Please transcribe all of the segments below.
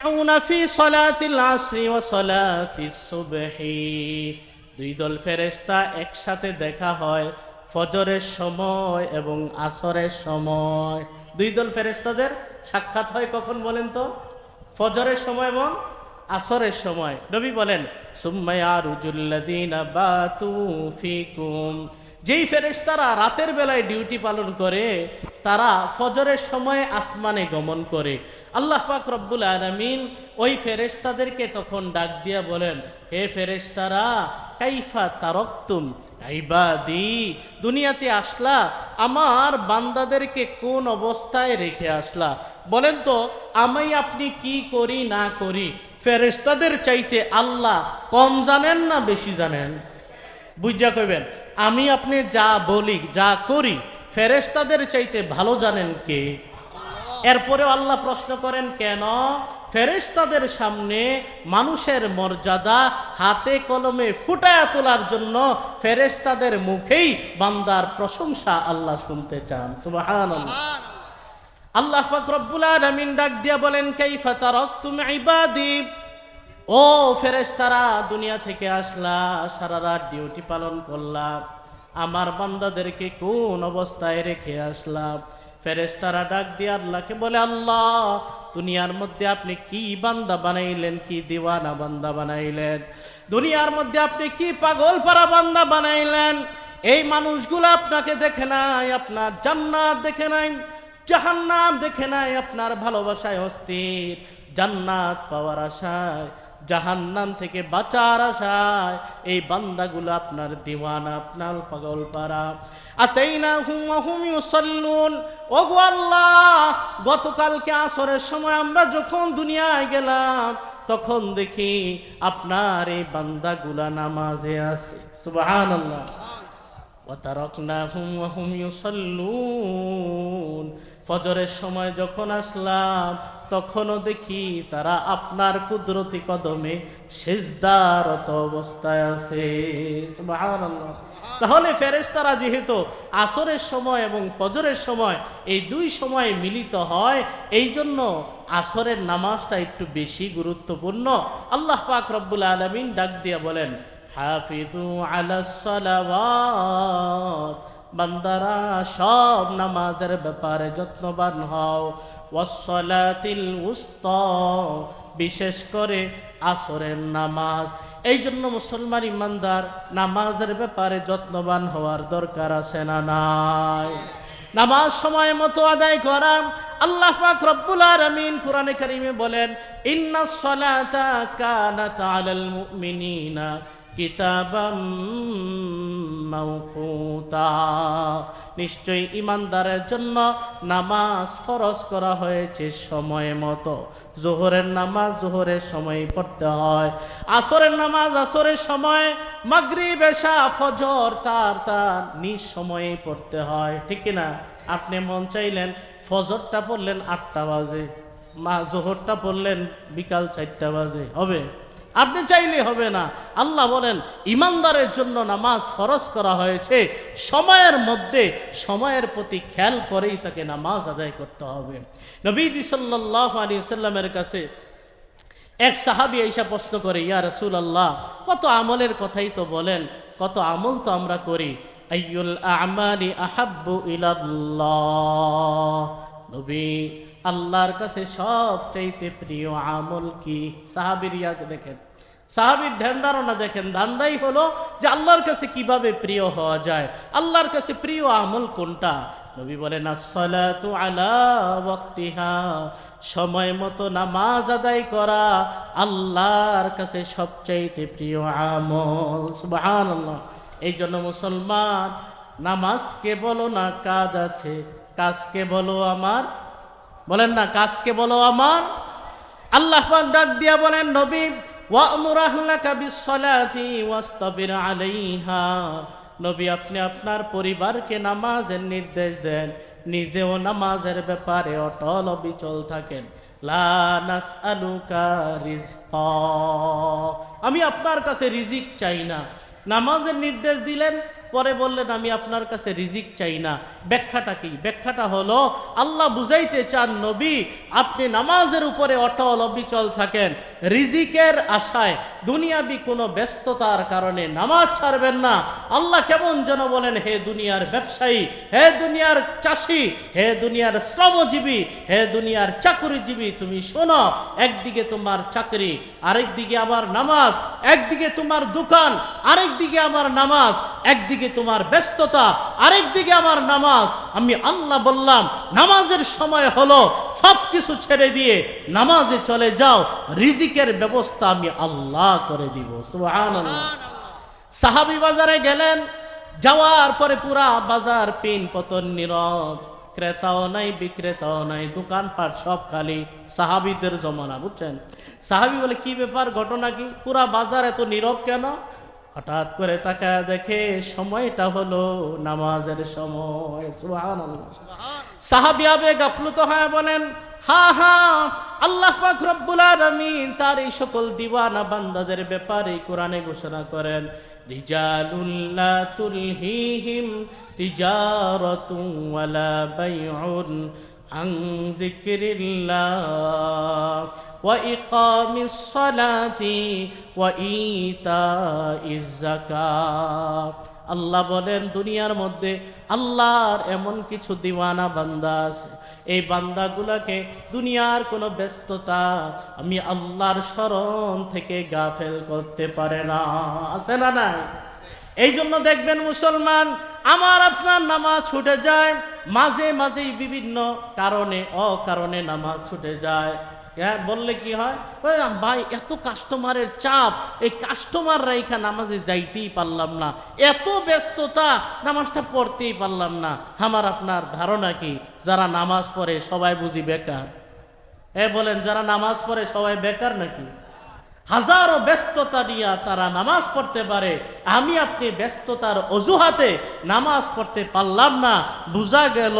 يجمعون في صلاة العصر وصلاة الصبح দুই দল ফেরেশতা একসাথে দেখা হয় ফজরের সময় এবং আসরের সময় দুই দল ফেরেশতাদের সাক্ষাৎ হয় কখন বলেন তো ফজরের সময় এবং আসরের সময় নবী বলেন সুম্মায়া রুজুল্লাদিনা বাতু ফিকুম যেই ফেরেশতারা রাতের বেলায় ডিউটি পালন করে, তারা ফজরের সময় আসমানে গমন করে। আল্লাহ পাক রব্বুল আলামিন ওই ফেরেশতাদেরকে তখন ডাক দিয়া বলেন, হে ফেরেশতারা, কাইফা তারকতুম? ইবাদি, দুনিয়াতে আসলা, আমার বান্দাদেরকে কোন অবস্থায় রেখে আসলা? বলেন তো আমি আপনি কি করি না করি? ফেরেশতাদের চাইতে আল্লাহ কম জানেন না বেশি জানেন? বুঝা কইবেন, আমি আপনি যা বলি, যা করি, ফেরেশতাদের চাইতে ভালো জানেন কে? এরপরে আল্লাহ প্রশ্ন করেন, কেন? ফেরেশতাদের সামনে মানুষের মর্যাদা হাতে কলমে ফুটায় তোলার জন্য ফেরেশতাদের মুখেই বান্দার প্রশংসা আল্লাহ শুনতে চান। সুবহানাল্লাহ। আল্লাহ পাক রব্বুল আলামিন ডাক দিয়া বলেন, কাইফা তারাকতুম ইবাদি? ও ফেরেশতারা, দুনিয়া থেকে আসলা, সারা রাত ডিউটি পালন করলাম আমার বান্দাদেরকে কোন অবস্থায় রেখে আসলাম ফেরেশতারা ডাক দিয়ে আল্লাহকে বলে, আল্লাহ, দুনিয়ার মধ্যে আপনি কি বান্দা বানাইলেন, কি দিওয়ানা বান্দা বানাইলেন? দুনিয়ার মধ্যে আপনি কি পাগল পারা বান্দা বানাইলেন? এই মানুষগুলো আপনাকে দেখে নাই, আপনার জান্নাত দেখে নাই, জাহান্নাম দেখে নাই, আপনার ভালোবাসায় অস্থির। জান্নাত পাওয়ার আশায় জাহান্নাম থেকে বাঁচার আশায় এই বান্দাগুলো আপনার দিওয়ান, আপনার পাগল পারা তাই না হুম হুম ইউসাল্লুন। ও আল্লাহ, গতকালকে আসরের সময় আমরা যখন দুনিয়ায় গেলাম, তখন দেখি আপনার এই বান্দাগুলা নামাজে আছে। সুবহানাল্লাহ। ওয়া তারাকনাহুম ওয়া হুম ইউসাল্লুন। ফজরের সময় যখন আসলাম, তখনও দেখি তারা আপনার কুদরতি কদমে সেজদারত অবস্থায় আছে। তাহলে ফেরেশতারা যেহেতু আসরের সময় এবং ফজরের সময় এই দুই সময় মিলিত হয়, এই জন্য আসরের নামাজটা একটু বেশি গুরুত্বপূর্ণ। আল্লাহ পাক রব্বুল আলমিন ডাক দিয়া বলেন হাফিজু সালাওয়াত। বান্দারা, সব নামাজের ব্যাপারে যত্নবান হও। ওয়াসসালাতিল উস্তা, বিশেষ করে আসরের নামাজ। এই জন্য মুসলমান ইমানদার, নামাজের ব্যাপারে যত্নবান হওয়ার দরকার আছে না নাই? নামাজ সময় মতো আদায় করা। আল্লাহ পাক রব্বুল আলামিন কোরআনে কারিমে বলেন ইন্নাস সালাতা কানাত আলাল মুমিনিনা কিতাবাম মাওকুতা। নিশ্চয়ই ইমানদারের জন্য নামাজ ফরজ করা হয়েছে সময় মতো। জোহরের নামাজ জোহরের সময় পড়তে হয়। আসরের নামাজ আসরের সময় মাগরিব, এশা, ফজর তার তার নিজ সময়ে পড়তে হয়। ঠিক না আপনি মন চাইলেন ফজরটা পড়লেন আটটা বাজে, মা জোহরটা পড়লেন বিকাল চারটা বাজে, হবে? আপনি চাইলে হবে না। আল্লাহ বলেন, ইমানদারের জন্য নামাজ ফরজ করা হয়েছে। সময়ের মধ্যে, সময়ের প্রতি খেয়াল করেই তাকে নামাজ আদায় করতে হবে। নবীজি সাল্লাহ আলী সাল্লামের কাছে এক সাহাবি এসে প্রশ্ন করে, ইয়া রসুল আল্লাহ কত আমলের কথাই তো বলেন, কত আমল তো আমরা করি। আমালি আহাব্বু ইলাল্লাহ। নবী আল্লাহর কাছে সবচাইতে প্রিয় আমল কি? সাহাবির ইয়াকে দেখেন। সাহাবির ধ্যান ধারণা দেখেন, ধান্দাই হলো যে আল্লাহর কাছে কীভাবে প্রিয় হওয়া যায়, আল্লাহর কাছে প্রিয় আমল কোনটা? নবী বলেন, আসসালাতু আলা ওয়াক্তিহা সময় মতো নামাজ আদায় করা আল্লাহর কাছে সবচাইতে প্রিয় আমল। সুবহানাল্লাহ। এই জন্য মুসলমান, নামাজকে বলো না, কাজ আছে, কাজকে বলো আমার বলেন না, কাজকে বলো আমার। আল্লাহ পাক ডাক দিয়া বলেন, নবী, ওয়ামুর আহলাকা বিসসালাতি ওয়াস্তাবির আলাইহা। নবী, আপনি আপনার পরিবারকে নামাজের নির্দেশ দেন, নিজেও নামাজের ব্যাপারে অটল অবিচল থাকেন। আমি আপনার কাছে রিজিক চাই না। নামাজের নির্দেশ দিলেন পরে বললেন, আমি আপনার কাছে রিজিক চাই না। ব্যাখ্যাটা কি? ব্যাখ্যাটা হলো, আল্লাহ বুঝাইতে চান, নবী, আপনি নামাজের উপরে অটল, অবিচল থাকেন। রিজিকের আশায় দুনিয়াবি কোনো ব্যস্ততার কারণে নামাজ ছাড়বেন না। আল্লাহ কেমন যেন বলেন, হে দুনিয়ার ব্যবসায়ী, হে দুনিয়ার চাষি, হে দুনিয়ার শ্রমজীবী, হে দুনিয়ার চাকরিজীবী, তুমি শোনো, একদিকে তোমার চাকরি আরেক দিকে আবার নামাজ, একদিকে তোমার দোকান আরেক দিকে আমার নামাজ, একদিকে তোমার ব্যস্ততা, আরেক দিকে আমার নামাজ। আমি আল্লাহ বললাম, নামাজের সময় হলো সব কিছু ছেড়ে দিয়ে নামাজে চলে যাও, রিজিকের ব্যবস্থা আমি আল্লাহ করে দিব। সাহাবি বাজারে গেলেন, যাওয়ার পরে পুরা বাজার পিন পতন নীরব। ক্রেতাও নাই, বিক্রেতাও নাই, দোকানপাট সব খালি, সাহাবিদের জমানা, বুঝছেন? সাহাবি বলে, কি ব্যাপার, ঘটনা কি? পুরা বাজার এত নীরব কেন? হঠাৎ করে তাকায় দেখে সময়টা হলো নামাজের সময়। সুবহানাল্লাহ। সাহাবি আবে গাফলুত হয়ে বলেন, হা হা, আল্লাহ রব্বুল আলামিন তার এই সকল দিওয়ানা বান্দাদের ব্যাপারে কোরআনে ঘোষণা করেন রিজালুল্লা وإقام الصلاة وإيتاء الزكاة আল্লাহ বলেন দুনিয়ার মধ্যে আল্লাহর এমন কিছু দিওয়ানা বান্দা আছে এই বান্দাগুলাকে দুনিয়ার কোনো ব্যস্ততা আমি আল্লাহর স্মরণ থেকে গাফেল করতে পারে না আছে না নাই এই জন্য দেখবেন মুসলমান আমার আপনার নামাজ ছুটে যায় মাঝে মাঝেই বিভিন্ন কারণে অকারণে নামাজ ছুটে যায় হ্যাঁ বললে কি হয়? ভাই, এত কাস্টমারের চাপ, এই কাস্টমাররা এখানে নামাজে যাইতেই পারলাম না। এত ব্যস্ততা, নামাজটা পড়তেই পারলাম না। আমার আপনার ধারণা কি? যারা নামাজ পড়ে সবাই বুঝি বেকার। এ বলেন, যারা নামাজ পড়ে সবাই বেকার নাকি? হাজারো ব্যস্ততা নিয়ে তারা নামাজ পড়তে পারে। আমি আপনি ব্যস্ততার অজুহাতে নামাজ পড়তে পারলাম না। বোঝা গেল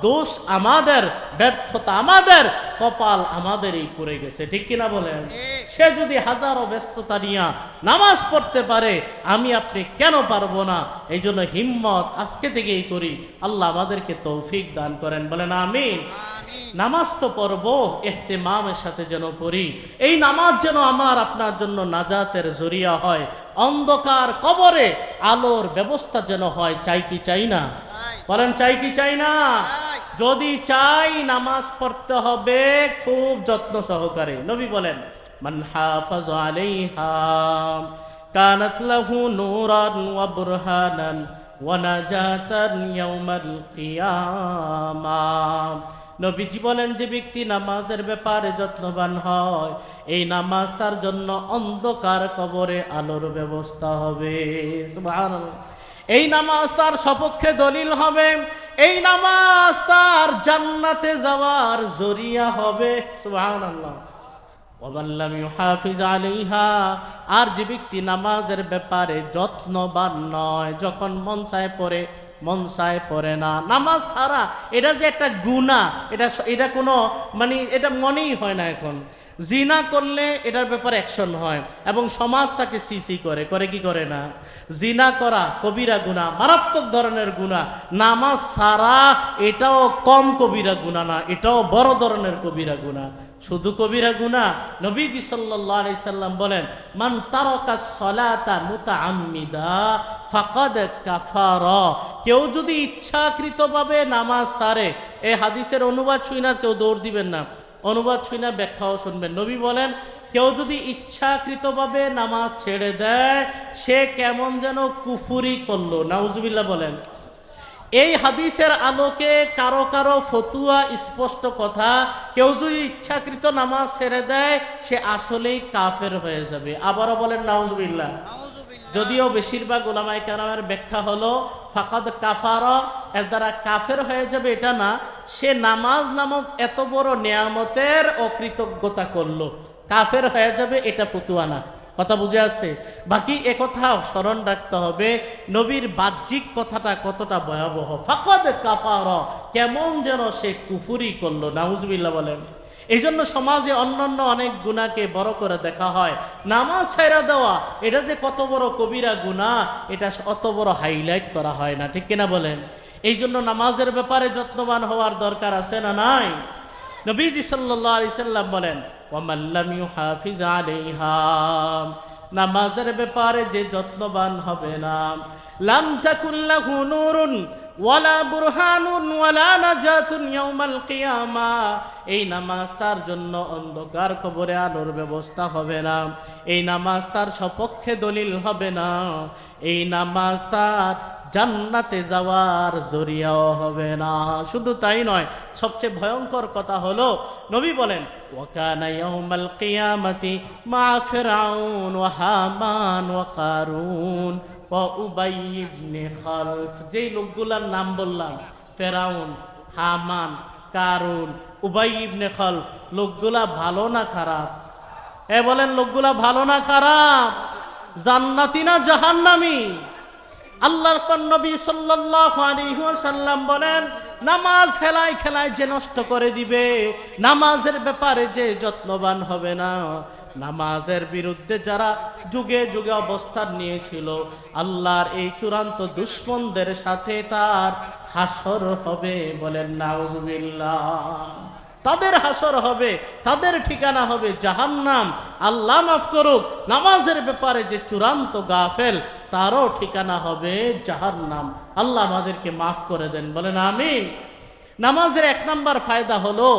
দোষ আমাদের ব্যর্থতা আমাদের কপাল আমাদেরই পড়ে গেছে। ঠিক কিনা বলেন? সে যদি হাজারো ব্যস্ততা নিয়ে নামাজ পড়তে পারে আমি আপনি কেন পারব না? এই জন্য হিম্মত আজকে থেকেই করি। আল্লাহ আমাদেরকে তৌফিক দান করেন। বলেন আমিন। নামাজ তো পড়ব এহতেমামের সাথে যেন পড়ি। এই নামাজ যেন আমার আপনার জন্য নাজাতের জরিয়া হয়। অন্ধকার কবরে আলোর ব্যবস্থা যেন হয় চাই কি চাই না? বলেন চাই কি চাই না? যদি চাই নামাজ পড়তে হবে খুব যত্ন সহকারে। নবী বলেন মান হাফাজ আলাইহা কানাত লাহু নূরান ওয়া বুরহানান ওয়া নাজাতান ইয়াউমাল কিয়ামাহ নবীজি বলেন যে ব্যক্তি নামাজের ব্যাপারে যত্নবান হয়, এই নামাজ তার জন্য অন্ধকার কবরে আলোর ব্যবস্থা হবে। এই নামাজ তার সপক্ষে দলিল হবে, এই নামাজ তার জান্নাতে যাওয়ার জরিয়া হবে। ওয়াল্লাম আর যে ব্যক্তি নামাজের ব্যাপারে যত্নবান নয়, যখন মন চায় পড়ে মন চায় পড়ে না। নামাজ ছাড়া এটা যে একটা গুণা এটা এটা কোনো মানে এটা মনেই হয় না এখন। জিনা করলে এটার ব্যাপারে অ্যাকশন হয় এবং সমাজ তাকে সিসি করে করে কি করে না? জিনা করা কবিরা গুণা মারাত্মক ধরনের গুণা নামাজ সারা এটাও কম কবিরা গুণা না, এটাও বড় ধরনের কবিরা গুণা শুধু কবিরা গুণা নবীজি সাল্লাল্লাহু সাল্লাম বলেন, মান তারাকা সলাতা মুতাআম্মিদা ফাকাদ কাফারা। কেউ যদি ইচ্ছাকৃতভাবে নামাজ সারে, এ হাদিসের অনুবাদ শুই না কেউ দৌড় দিবেন না। অনুবাদ শুই না, ব্যাখ্যাও শুনবেন। নবী বলেন, কেউ যদি ইচ্ছাকৃতভাবে নামাজ ছেড়ে দেয়, সে কেমন যেন কুফুরি করল। নাউজুবিল্লাহ বলেন, এই হাদিসের আলোকে কারও কারও ফতুয়া, স্পষ্ট কথা, কেউ যদি ইচ্ছাকৃত নামাজ ছেড়ে দেয়, সে আসলেই কাফের হয়ে যাবে। আবারও বলেন, নাউজুবিল্লাহ। যদিও বেশিরভাগ ওলামাই কারামের ব্যাখ্যা হলো, ফাকাদ কাফার এর দ্বারা কাফের হয়ে যাবে এটা না, সে নামাজ নামক এত বড় নেয়ামতের অকৃতজ্ঞতা করল। কাফের হয়ে যাবে এটা ফতুয়া না। কথা বুঝে আসছে? বাকি একথা স্মরণ রাখতে হবে, নবীর বাহ্যিক কথাটা কতটা ভয়াবহ। ফাকদ কাফার কেমন যেন সে কুফুরি করল। নাউজবিল্লা বলেন। এই জন্য সমাজে অন্যান্য অনেক গুণাকে বড় করে দেখা হয়। নামাজ ছাইরা দেওয়া, এটা যে কত বড় কবিরা গুণা, এটা অত বড় হাইলাইট করা হয় না, ঠিক কিনা বলেন? এই জন্য নামাজের ব্যাপারে যত্নবান হওয়ার দরকার আছে না নাই? নবীজি সাল্লাম বলেন নামাজের ব্যাপারে যে যত্নবান হবে না। লাম তাকুল্লাহু নূরুন ওয়ালা বুরহানুন ওয়ালা নাজাতুন ইয়াউমাল কিয়ামা। এই নামাজ তার জন্য অন্ধকার কবরে আলোর ব্যবস্থা হবে না। এই নামাজ তার সপক্ষে দলিল হবে না। এই নামাজ তার জান্নাতে যাওয়ার জরিয়াও হবে না। শুধু তাই নয়, সবচেয়ে ভয়ঙ্কর কথা হলো, নবী বলেন, ওয়াকানা ইয়াউমাল কিয়ামাতি মা ফিরআউন ওয়া হামান ওয়া কারুন। খালফ, যেই লোকগুলার নাম বললাম, ফেরাউন, হামান, কারুন, উবাই ইবনে খালফ, লোকগুলা ভালো না খারাপ? এ বলেন, লোকগুলা ভালো না খারাপ? জান্নাতি না জাহান্নামী? আল্লাহর নবী সাল্লাল্লাহু আলাইহি ওয়াসাল্লাম বলেন, নামাজ খেলায় খেলায় যে নষ্ট করে দিবে, নামাজের ব্যাপারে যে যত্নবান হবে না নামাজের বিরুদ্ধে যারা যুগে যুগে অবস্থান নিয়েছিল, আল্লাহর এই চূড়ান্ত দুশ্মনদের সাথে তার হাসর হবে বলেন, নাউজুবিল্লাহ। তাদের হাসর হবে, তাদের ঠিকানা হবে জাহান্নাম। আল্লাহ মাফ করুক, নামাজের ব্যাপারে যে চূড়ান্ত গাফেল, তারও ঠিকানা হবে জাহান্নাম। আল্লাহ আমাদেরকে মাফ করে দেন, বলেন, আমিন। নামাজের এক নাম্বার ফায়দা হলো,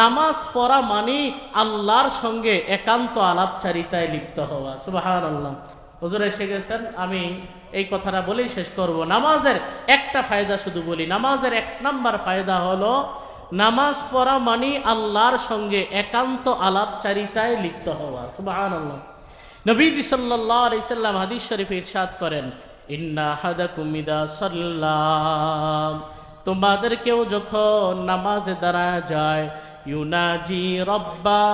নামাজ পড়া মানি আল্লাহর সঙ্গে একান্ত আলাপচারিতায় লিপ্ত হওয়া। সুবাহান আল্লাহ হুজুর এসে গেছেন, আমি এই কথাটা বলেই শেষ করব। নামাজের একটা ফায়দা শুধু বলি, নামাজের এক নাম্বার ফায়দা হলো, নামাজ পড়া মানি আল্লাহর সঙ্গে একান্ত আলাপচারিতায় লিপ্ত হওয়া। সুবাহান আল্লাহ নবীজি সাল্লাহ আলাইসাল্লাম হাদিস শরীফ ইরশাদ করেন, ইন্না হাদাকুম ইদা সাল্লাম তোমাদের কেউ যখন নামাজে দাঁড়া যায়, ইউনাজি রব্বা,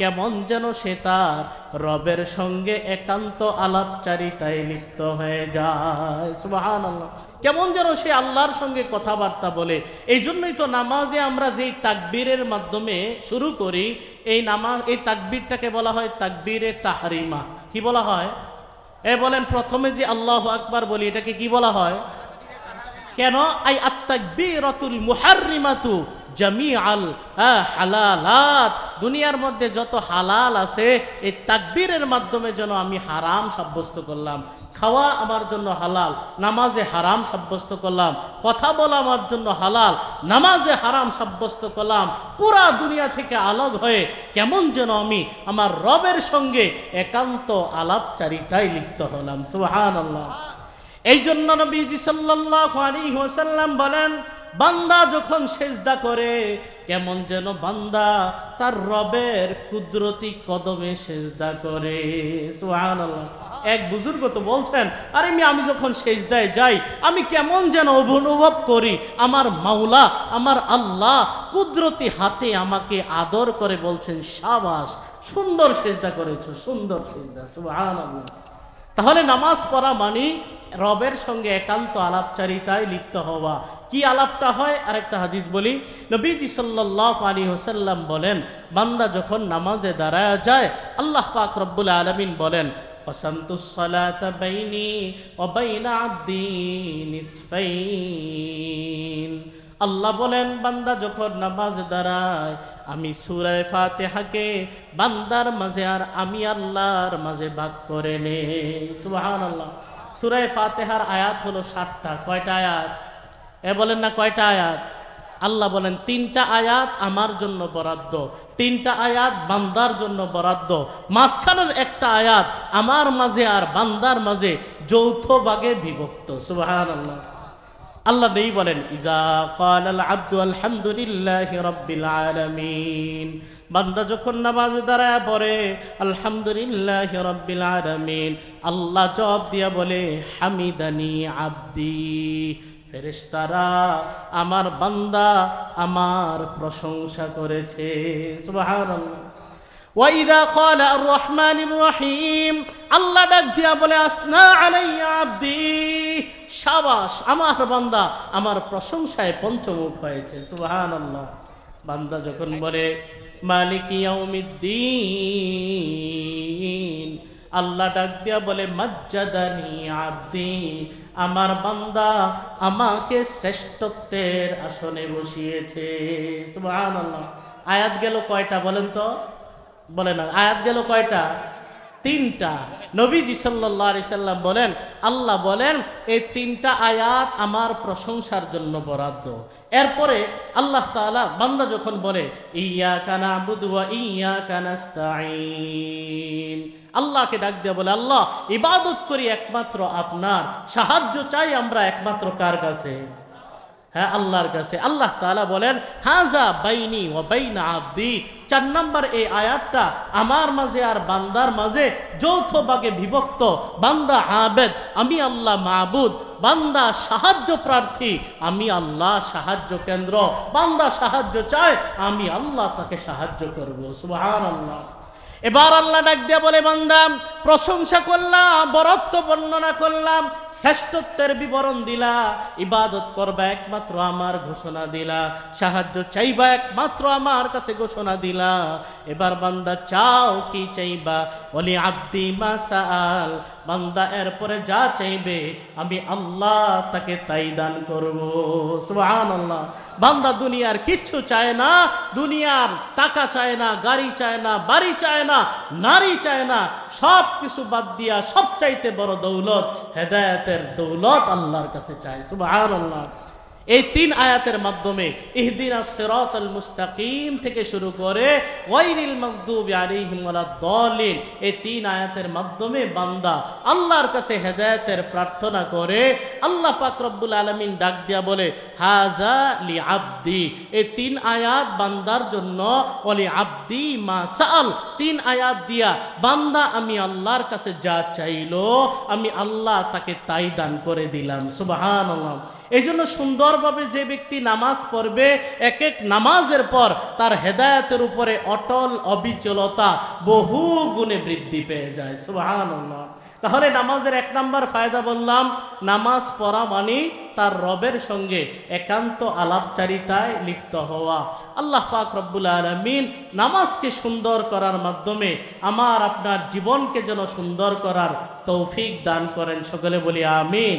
কেমন যেন সে তার রবের সঙ্গে একান্ত আলাপচারিতায় লিপ্ত হয়ে যায়। সুবাহান কেমন যেন সে আল্লাহর সঙ্গে কথাবার্তা বলে। এই জন্যই তো নামাজে আমরা যেই তাকবীরের মাধ্যমে শুরু করি, এই নামাজ, এই তাকবীরটাকে বলা হয় তাকবীরে তাহারিমা। কি বলা হয়? এ বলেন, প্রথমে যে আল্লাহ আকবার বলি, এটাকে কি বলা হয়? কেন? আই আত্মাকবীরাতুল মুহাররিমাতু জামি আল হালালাত। দুনিয়ার মধ্যে যত হালাল আছে, এই তাকবীরের মাধ্যমে যেন আমি হারাম সাব্যস্ত করলাম। খাওয়া আমার জন্য হালাল, নামাজে হারাম সাব্যস্ত করলাম। কথা বলা আমার জন্য হালাল, নামাজে হারাম সাব্যস্ত করলাম। পুরা দুনিয়া থেকে আলাগ হয়ে কেমন যেন আমি আমার রবের সঙ্গে একান্ত আলাপচারিতায় লিপ্ত হলাম। সুহান আল্লাহ এই জন্য নবীজি ওয়াসাল্লাম বলেন, বান্দা যখন সেজদা করে, কেমন যেন বান্দা তার রবের কুদরতি কদমে সেজদা করে। এক বুজুর্গ তো বলছেন, আরে আমি যখন সেজদায় যাই, আমি কেমন যেন অনুভব করি, আমার মাওলা, আমার আল্লাহ কুদরতি হাতে আমাকে আদর করে বলছেন, সাবাস, সুন্দর সেজদা করেছ, সুন্দর সেজদা, সুবহানাল্লাহ। তাহলে নামাজ পড়া মানে রবের সঙ্গে একান্ত আলাপচারিতায় লিপ্ত হওয়া কি আলাপটা হয় আরেকটা হাদিস বলি নবীজি সাল্লাহ আলী হোসাল্লাম বলেন বান্দা যখন নামাজে দাঁড়ায় যায় আল্লাহ পাক রব্বুল আলমিন বলেন قسمت الصلاة بيني وبين عبدي نصفين আল্লাহ বলেন বান্দা যখন নামাজ দাঁড়ায় আমি সুরায় ফাতেহাকে বান্দার মাঝে আর আমি আল্লাহর মাঝে ভাগ করে নে সুবাহান আল্লাহ সুরায় ফাতেহার আয়াত হলো সাতটা। কয়টা আয়াত? এ বলেন না কয়টা আয়াত? আল্লাহ বলেন, তিনটা আয়াত আমার জন্য বরাদ্দ, তিনটা আয়াত বান্দার জন্য বরাদ্দ। মাঝখানের একটা আয়াত আমার মাঝে আর বান্দার মাঝে যৌথ বাগে বিভক্ত। সুবাহ আল্লাহ আল্লাহ নেই বলেন, ইজা কাল আল আব্দু আলহামদুলিল্লাহ রব্বিল আলামিন। বান্দা যখন নামাজ দাঁড়ায় পড়ে, আলহামদুলিল্লাহ রব্বিল আলামিন। আল্লাহ জবাব দিয়া বলে, হামিদানি আব্দি। ফেরেশতারা, আমার বান্দা আমার প্রশংসা করেছে। সুবহানাল্লাহ। ওয়াইদা আর রহমান রহিম। আল্লাহ ডাক দিয়া বলে বান্দা, আমার প্রশংসায় পঞ্চমুখ হয়েছে সুহান বান্দা যখন বলে, মালিক ইয়াউমিদ্দিন। আল্লাহ ডাক বলে, মজ্জাদানি আব্দি। আমার বান্দা আমাকে শ্রেষ্ঠত্বের আসনে বসিয়েছে। সুবহানাল্লাহ। আয়াত গেল কয়টা বলেন তো? বলে না, আয়াত গেল কয়টা? তিনটা। নবীজি আলাইহি সাল্লাম বলেন, আল্লাহ বলেন, এই তিনটা আয়াত আমার প্রশংসার জন্য বরাদ্দ। এরপরে আল্লাহ তাআলা বান্দা যখন বলে ইয়া কানা বুদুয়া ইয়া কানাস্তাইন আল্লাহকে ডাক দিয়ে বলে, আল্লাহ, ইবাদত করি একমাত্র আপনার, সাহায্য চাই আমরা একমাত্র কার কাছে? হ্যাঁ আল্লাহর কাছে। আল্লাহ তাআলা বলেন, হাজা বাইনি ও বাইনা আব্দি। চার নম্বর এই আয়াতটা আমার মাঝে আর বান্দার মাঝে যৌথ ভাগে বিভক্ত। বান্দা আবেদ, আমি আল্লাহ মাবুদ। বান্দা সাহায্য প্রার্থী, আমি আল্লাহ সাহায্য কেন্দ্র। বান্দা সাহায্য চায়, আমি আল্লাহ তাকে সাহায্য করব। সুবহানাল্লাহ। এবার আল্লাহ ডাক দিয়া বলে বান্দাম প্রশংসা করলাম, বরত্ব বর্ণনা করলাম, শ্রেষ্ঠত্বের বিবরণ দিলা, ইবাদত করবা একমাত্র আমার ঘোষণা দিলা, সাহায্য চাইবা একমাত্র আমার কাছে ঘোষণা দিলা। এবার বান্দা চাও কি চাইবা? বলি আব্দি মাসাল বান্দা এরপরে যা চাইবে, আমি আল্লাহ তাকে তাই দান করব। সুবহানাল্লাহ। বান্দা দুনিয়ার কিচ্ছু চায় না, দুনিয়ার টাকা চায় না, গাড়ি চায় না, বাড়ি চায় না, নারী চায় না, সব কিছু বাদ দিয়া সবচাইতে বড় দৌলত হেদায়তের দৌলত আল্লাহর কাছে চায় সুবহানাল্লাহ। এই তিন আয়াতের মাধ্যমে ইহদিনা সিরাত মুস্তাকিম থেকে শুরু করে এই তিন আয়াতের মাধ্যমে বান্দা আল্লাহর কাছে হেদায়েতের প্রার্থনা করে, আল্লাহ পাক আলামিন ডাক দিয়া বলে, হাজা লি আব্দি এই তিন আয়াত বান্দার জন্য অলি আব্দি মা সাল তিন আয়াত দিয়া, বান্দা, আমি আল্লাহর কাছে যা চাইলো, আমি আল্লাহ তাকে তাই দান করে দিলাম সুবহানাল্লাহ। এই জন্য সুন্দরভাবে যে ব্যক্তি নামাজ পড়বে এক এক নামাজের পর তার হেদায়েতের উপরে অটল অবিচলতা বহু গুণে বৃদ্ধি পেয়ে যায়। সুবহানাল্লাহ। তাহলে নামাজের এক নাম্বার ফায়দা বললাম, নামাজ পড়া মানে তার রবের সঙ্গে একান্ত আলাপচারিতায় লিপ্ত হওয়া। আল্লাহ পাক রব্বুল আলমিন নামাজকে সুন্দর করার মাধ্যমে আমার, আপনার জীবনকে যেন সুন্দর করার তৌফিক দান করেন। সকলে বলি আমিন।